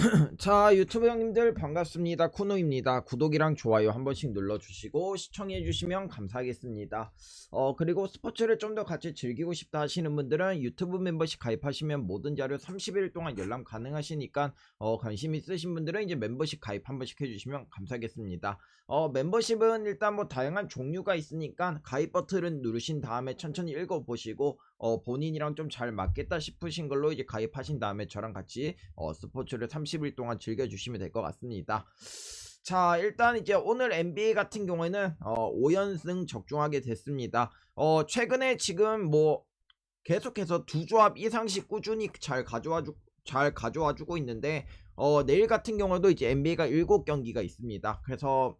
자 유튜브 형님들 반갑습니다. 쿠노입니다. 구독이랑 좋아요 한 번씩 눌러주시고 시청해주시면 감사하겠습니다. 어 그리고 스포츠를 좀 더 같이 즐기고 싶다 하시는 분들은 유튜브 멤버십 가입하시면 모든 자료 30일 동안 열람 가능하시니까 어 관심 있으신 분들은 이제 멤버십 가입 한 번씩 해주시면 감사하겠습니다. 어 멤버십은 일단 뭐 다양한 종류가 있으니까 가입 버튼을 누르신 다음에 천천히 읽어보시고 어 본인이랑 좀 잘 맞겠다 싶으신 걸로 이제 가입하신 다음에 저랑 같이 어 스포츠를 30일 동안 즐겨주시면 될 것 같습니다. 자 일단 이제 오늘 NBA 같은 경우에는 어 5연승 적중하게 됐습니다. 어 최근에 지금 뭐 계속해서 두 조합 이상씩 꾸준히 잘 가져와 주, 잘 가져와 주고 있는데 어 내일 같은 경우도 이제 NBA가 7경기가 있습니다. 그래서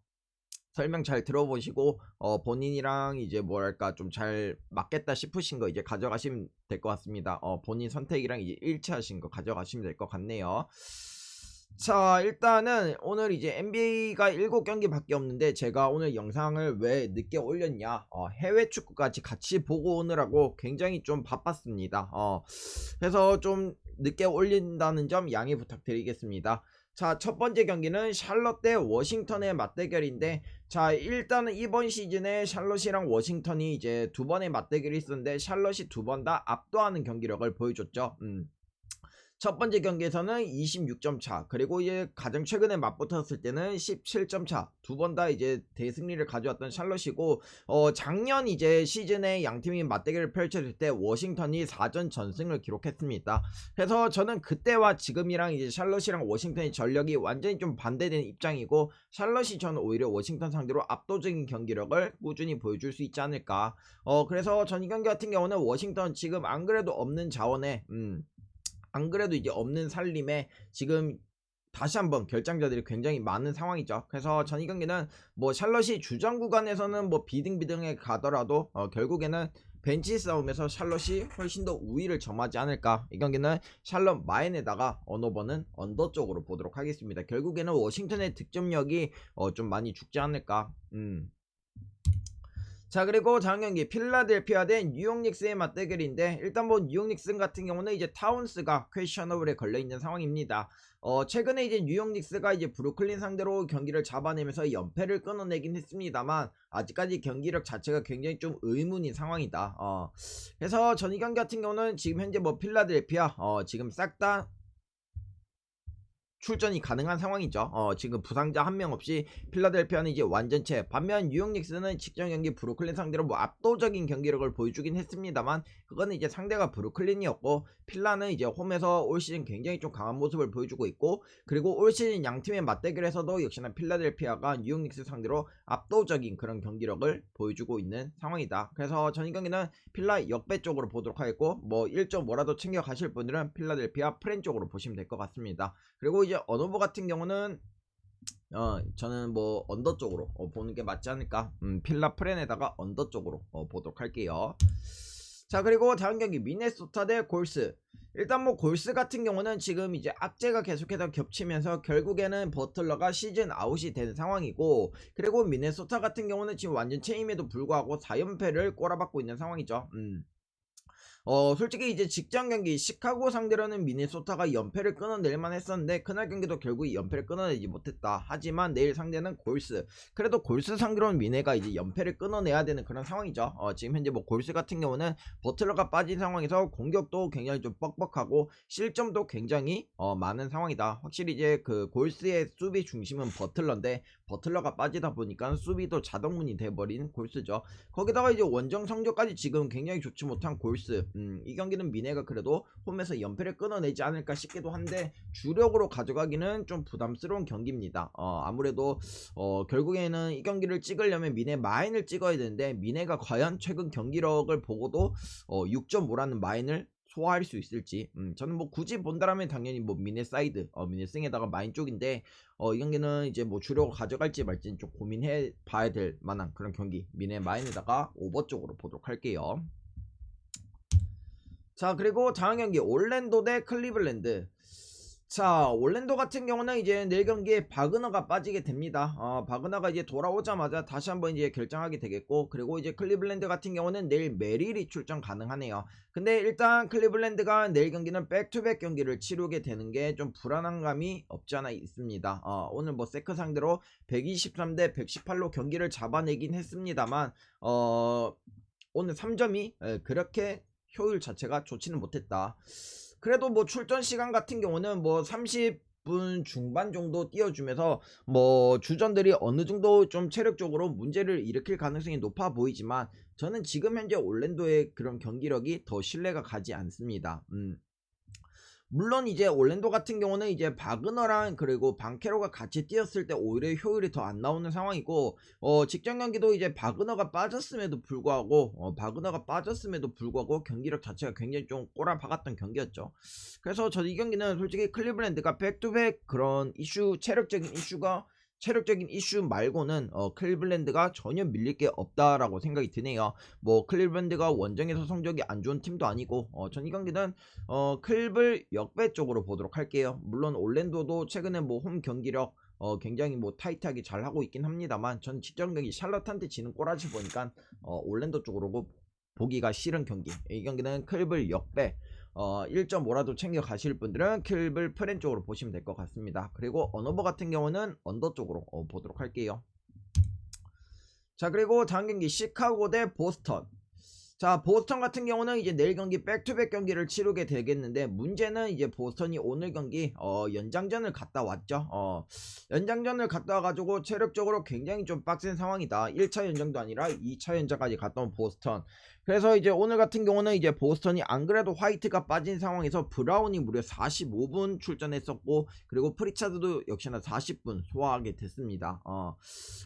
설명 잘 들어보시고 어 본인이랑 이제 뭐랄까 좀 잘 맞겠다 싶으신 거 이제 가져가시면 될 것 같습니다. 어 본인 선택이랑 이제 일치하신 거 가져가시면 될 것 같네요. 자 일단은 오늘 이제 NBA가 7경기밖에 없는데 제가 오늘 영상을 왜 늦게 올렸냐 어, 해외 축구까지 같이 보고 오느라고 굉장히 좀 바빴습니다 어, 그래서 좀 늦게 올린다는 점 양해 부탁드리겠습니다 자 첫 번째 경기는 샬럿 대 워싱턴의 맞대결인데 자 일단은 이번 시즌에 샬럿이랑 워싱턴이 이제 두 번의 맞대결이 있었는데 샬럿이 두 번 다 압도하는 경기력을 보여줬죠 음. 첫 번째 경기에서는 26점 차, 그리고 이제 가장 최근에 맞붙었을 때는 17점 차, 두 번 다 이제 대승리를 가져왔던 샬럿이고, 어, 작년 이제 시즌에 양 팀이 맞대결을 펼쳤을 때 워싱턴이 4전 전승을 기록했습니다. 그래서 저는 그때와 지금이랑 이제 샬럿이랑 워싱턴의 전력이 완전히 좀 반대되는 입장이고, 샬럿이 저는 오히려 워싱턴 상대로 압도적인 경기력을 꾸준히 보여줄 수 있지 않을까. 어, 그래서 전 이 경기 같은 경우는 워싱턴 지금 안 그래도 없는 자원에, 음, 안 그래도 이제 없는 살림에 지금 다시 한번 결장자들이 굉장히 많은 상황이죠. 그래서 전 이 경기는 뭐 샬럿이 주전 구간에서는 뭐 비등비등해 가더라도 어 결국에는 벤치 싸움에서 샬럿이 훨씬 더 우위를 점하지 않을까. 이 경기는 샬럿 마인에다가 언어버는 언더 쪽으로 보도록 하겠습니다. 결국에는 워싱턴의 득점력이 어 좀 많이 죽지 않을까. 음. 자 그리고 다음 경기 필라델피아 대 뉴욕 닉스의 맞대결인데 일단 뭐 뉴욕 닉스 같은 경우는 이제 타운스가 퀘셔너블에 걸려있는 상황입니다. 어 최근에 이제 뉴욕 닉스가 이제 브루클린 상대로 경기를 잡아내면서 연패를 끊어내긴 했습니다만 아직까지 경기력 자체가 굉장히 좀 의문인 상황이다. 어 그래서 전이 경기 같은 경우는 지금 현재 뭐 필라델피아 어 지금 싹다 출전이 가능한 상황이죠. 어, 지금 부상자 한 명 없이 필라델피아는 이제 완전체. 반면 뉴욕 닉스는 직전 경기 브루클린 상대로 뭐 압도적인 경기력을 보여주긴 했습니다만 그거는 이제 상대가 브루클린이었고 필라는 이제 홈에서 올 시즌 굉장히 좀 강한 모습을 보여주고 있고 그리고 올 시즌 양 팀의 맞대결에서도 역시나 필라델피아가 뉴욕 닉스 상대로 압도적인 그런 경기력을 보여주고 있는 상황이다. 그래서 전이 경기는 필라 역배 쪽으로 보도록 하겠고 뭐 1.5라도 챙겨 가실 분들은 필라델피아 프렌 쪽으로 보시면 될 것 같습니다. 그리고 이제 언어버 같은 경우는 어 저는 뭐 언더 쪽으로 어, 보는 게 맞지 않을까? 음, 필라 프렌에다가 언더 쪽으로 어, 보도록 할게요. 자 그리고 다음 경기. 미네소타 대 골스. 일단 뭐 골스 같은 경우는 지금 이제 악재가 계속해서 겹치면서 결국에는 버틀러가 시즌 아웃이 된 상황이고 그리고 미네소타 같은 경우는 지금 완전 체임에도 불구하고 4연패를 꼬라박고 있는 상황이죠. 음. 어 솔직히 이제 직전 경기 시카고 상대로는 미네소타가 연패를 끊어낼만 했었는데 그날 경기도 결국 연패를 끊어내지 못했다. 하지만 내일 상대는 골스. 그래도 골스 상대로는 미네가 이제 연패를 끊어내야 되는 그런 상황이죠. 어 지금 현재 뭐 골스 같은 경우는 버틀러가 빠진 상황에서 공격도 굉장히 좀 뻑뻑하고 실점도 굉장히 어 많은 상황이다. 확실히 이제 그 골스의 수비 중심은 버틀러인데 버틀러가 빠지다 보니까 수비도 자동문이 돼버린 골스죠. 거기다가 이제 원정 성적까지 지금 굉장히 좋지 못한 골스 음, 이 경기는 미네가 그래도 홈에서 연패를 끊어내지 않을까 싶기도 한데 주력으로 가져가기는 좀 부담스러운 경기입니다. 어, 아무래도 어, 결국에는 이 경기를 찍으려면 미네 마인을 찍어야 되는데 미네가 과연 최근 경기력을 보고도 어, 6.5라는 마인을 소화할 수 있을지. 음, 저는 뭐 굳이 본다라면 당연히 뭐 미네 사이드 어, 미네 승에다가 마인 쪽인데 어, 이 경기는 이제 뭐 주력을 가져갈지 말지 좀 고민해 봐야 될 만한 그런 경기. 미네 마인에다가 오버 쪽으로 보도록 할게요 자 그리고 다음 경기 올랜도 대 클리블랜드 자, 올랜도 같은 경우는 이제 내일 경기에 바그너가 빠지게 됩니다. 어, 바그너가 이제 돌아오자마자 다시 한번 이제 결정하게 되겠고, 그리고 이제 클리블랜드 같은 경우는 내일 메릴이 출전 가능하네요. 근데 일단 클리블랜드가 내일 경기는 백투백 경기를 치르게 되는 게 좀 불안한 감이 없지 않아 있습니다. 어, 오늘 뭐 세크 상대로 123 대 118로 경기를 잡아내긴 했습니다만, 어, 오늘 3점이 그렇게 효율 자체가 좋지는 못했다. 그래도 뭐 출전 시간 같은 경우는 뭐 30분 중반 정도 띄워주면서 뭐 주전들이 어느 정도 좀 체력적으로 문제를 일으킬 가능성이 높아 보이지만 저는 지금 현재 올랜도의 그런 경기력이 더 신뢰가 가지 않습니다. 음. 물론 이제 올랜도 같은 경우는 이제 바그너랑 그리고 방케로가 같이 뛰었을 때 오히려 효율이 더 안 나오는 상황이고 어 직전 경기도 이제 바그너가 빠졌음에도 불구하고 어 바그너가 빠졌음에도 불구하고 경기력 자체가 굉장히 좀 꼬라박았던 경기였죠. 그래서 저 이 경기는 솔직히 클리블랜드가 백투백 그런 이슈 체력적인 이슈가 체력적인 이슈 말고는 어, 클리블랜드가 전혀 밀릴 게 없다라고 생각이 드네요. 뭐 클리블랜드가 원정에서 성적이 안 좋은 팀도 아니고 어, 전이 경기는 어, 클블 역배 쪽으로 보도록 할게요. 물론 올랜도도 최근에 뭐 홈 경기력 어, 굉장히 뭐 타이트하게 잘 하고 있긴 합니다만 전 직전 경기 샬럿한테 지는 꼬라지 보니까 어, 올랜도 쪽으로 보기가 싫은 경기. 이 경기는 클블 역배 어, 1.5라도 챙겨 가실 분들은 킬블 프렌 쪽으로 보시면 될 것 같습니다. 그리고 언어버 같은 경우는 언더 쪽으로 어, 보도록 할게요. 자 그리고 다음 경기 시카고 대 보스턴 자 보스턴 같은 경우는 이제 내일 경기 백투백 경기를 치르게 되겠는데 문제는 이제 보스턴이 오늘 경기 어 연장전을 갔다 왔죠 어 연장전을 갔다 와가지고 체력적으로 굉장히 좀 빡센 상황이다 1차 연장도 아니라 2차 연장까지 온 보스턴 그래서 이제 오늘 같은 경우는 이제 보스턴이 안 그래도 화이트가 빠진 상황에서 브라운이 무려 45분 출전했었고 그리고 프리차드도 역시나 40분 소화하게 됐습니다. 어.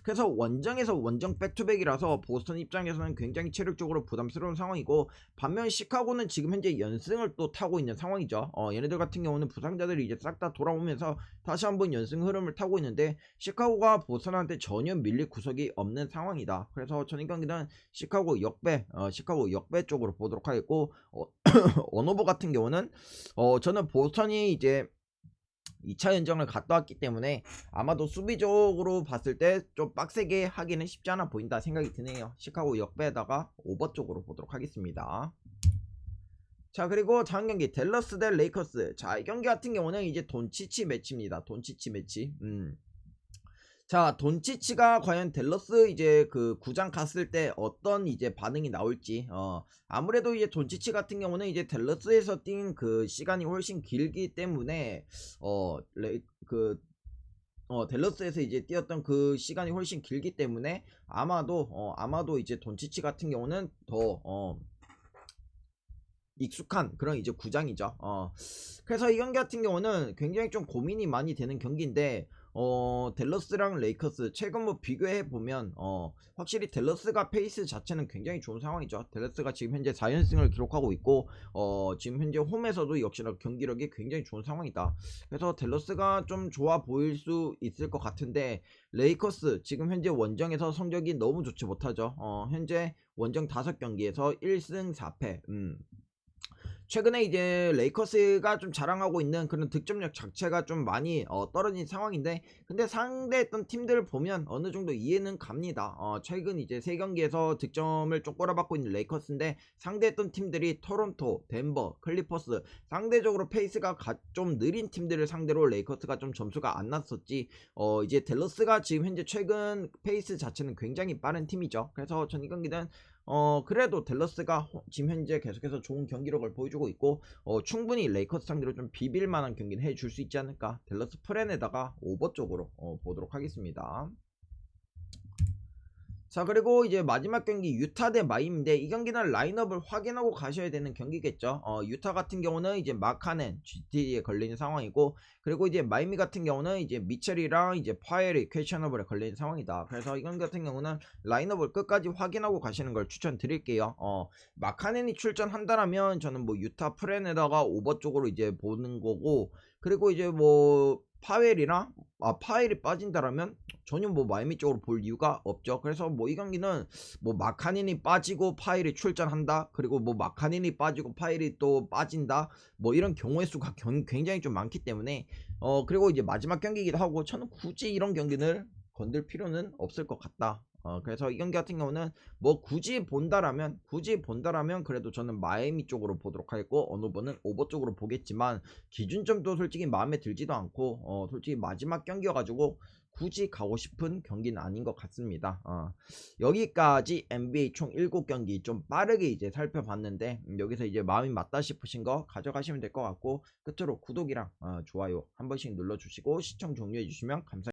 그래서 원정에서 원정 백투백이라서 보스턴 입장에서는 굉장히 체력적으로 부담스러운 상황이고 반면 시카고는 지금 현재 연승을 또 타고 있는 상황이죠. 어, 얘네들 같은 경우는 부상자들이 이제 싹 다 돌아오면서 다시 한번 연승 흐름을 타고 있는데 시카고가 보스턴한테 전혀 밀릴 구석이 없는 상황이다. 그래서 전인 경기는 시카고 역배, 어, 시카고 역배 쪽으로 보도록 하겠고 어, 원오버 같은 경우는 어, 저는 보스턴이 이제 2차 연정을 갔다 왔기 때문에 아마도 수비적으로 봤을 때 좀 빡세게 하기는 쉽지 않아 보인다 생각이 드네요. 시카고 역배에다가 오버 쪽으로 보도록 하겠습니다. 자 그리고 다음 경기 델러스 대 레이커스 자 이 경기 같은 경우는 이제 돈치치 매치입니다 돈치치 매치 음. 자 돈치치가 과연 델러스 이제 그 구장 갔을 때 어떤 이제 반응이 나올지 어 아무래도 이제 돈치치 같은 경우는 이제 델러스에서 뛴 그 시간이 훨씬 길기 때문에 어그 어, 델러스에서 이제 뛰었던 그 시간이 훨씬 길기 때문에 아마도 어, 아마도 이제 돈치치 같은 경우는 더 어, 익숙한 그런 이제 구장이죠. 어. 그래서 이 경기 같은 경우는 굉장히 좀 고민이 많이 되는 경기인데 어, 델러스랑 레이커스 최근 뭐 비교해 보면 어, 확실히 델러스가 페이스 자체는 굉장히 좋은 상황이죠. 델러스가 지금 현재 4연승을 기록하고 있고 어, 지금 현재 홈에서도 역시나 경기력이 굉장히 좋은 상황이다. 그래서 델러스가 좀 좋아 보일 수 있을 것 같은데 레이커스 지금 현재 원정에서 성적이 너무 좋지 못하죠. 어, 현재 원정 5경기에서 1승 4패. 음. 최근에 이제 레이커스가 좀 자랑하고 있는 그런 득점력 자체가 좀 많이 어, 떨어진 상황인데 근데 상대했던 팀들을 보면 어느 정도 이해는 갑니다. 어, 최근 이제 세 경기에서 득점을 좀 꼬라박고 있는 레이커스인데 상대했던 팀들이 토론토, 덴버, 클리퍼스 상대적으로 페이스가 가, 좀 느린 팀들을 상대로 레이커스가 좀 점수가 안 났었지. 어, 이제 델러스가 지금 현재 최근 페이스 자체는 굉장히 빠른 팀이죠. 그래서 전 이 경기는 어 그래도 델러스가 지금 현재 계속해서 좋은 경기력을 보여주고 있고 어 충분히 레이커스 상대로 좀 비빌 만한 경기는 해줄 수 있지 않을까? 델러스 프렌에다가 오버 쪽으로 어 보도록 하겠습니다 자 그리고 이제 마지막 경기 유타 대 마임인데 이 경기는 라인업을 확인하고 가셔야 되는 경기겠죠. 어, 유타 같은 경우는 이제 마카넨 GT에 걸리는 상황이고 그리고 이제 마이미 같은 경우는 이제 미첼이랑 이제 파엘이 퀘셔너블에 걸리는 상황이다. 그래서 이 경기 같은 경우는 라인업을 끝까지 확인하고 가시는 걸 추천드릴게요. 어, 마카넨이 출전한다라면 저는 뭐 유타 프렌에다가 오버 쪽으로 이제 보는 거고 그리고 이제 뭐 파웰이나 아 파웰이 빠진다라면 전혀 뭐 마이미 쪽으로 볼 이유가 없죠. 그래서 뭐 이 경기는 뭐 마카닌이 빠지고 파웰이 출전한다. 그리고 뭐 마카닌이 빠지고 파웰이 또 빠진다. 뭐 이런 경우의 수가 견- 굉장히 좀 많기 때문에 어 그리고 이제 마지막 경기이기도 하고 저는 굳이 이런 경기를 건들 필요는 없을 것 같다. 어 그래서 이 경기 같은 경우는 뭐 굳이 본다라면 굳이 본다라면 그래도 저는 마이미 쪽으로 보도록 하겠고 분은 오버 쪽으로 보겠지만 기준점도 솔직히 마음에 들지도 않고 어 솔직히 마지막 경기여가지고 굳이 가고 싶은 경기는 아닌 것 같습니다. 어, 여기까지 NBA 총 7경기 좀 빠르게 이제 살펴봤는데 음, 여기서 이제 마음이 맞다 싶으신 거 가져가시면 될 것 같고 끝으로 구독이랑 어, 좋아요 한 번씩 눌러주시고 시청 종료해 주시면 감사합니다.